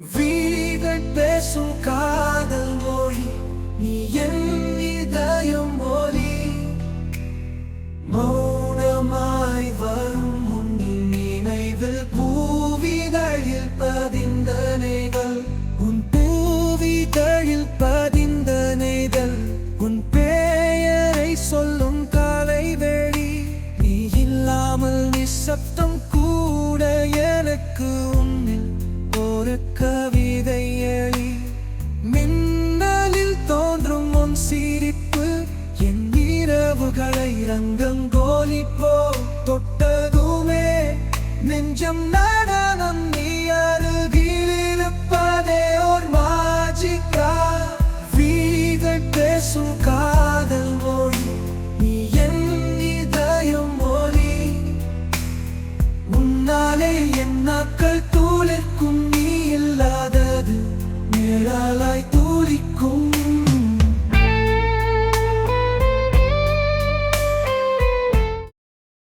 வீகள் பேசும் காதல் மொழி நீ என் இதயம் மொழி. மௌனமாய் வரும் உன் நினைவில் பூவிதழில் பதிந்த நெய்தல். உன் பூவிதழில் பதிந்த நெய்தல். உன் பெயரை சொல்லும் காலை வேடி நீ இல்லாமல் நிசப்த சிரிப்பு என் இரவுகளை ரங்கம் கோலிப்போ தொட்டதுமே. நெஞ்சம் நடனம் நீ அருகில் ஓர் மாஜிக்கா வீகள் பேசும் காதல் மொழி நீ என் இதயம் மொழி. உன்னாலே என் நாக்கள் தூ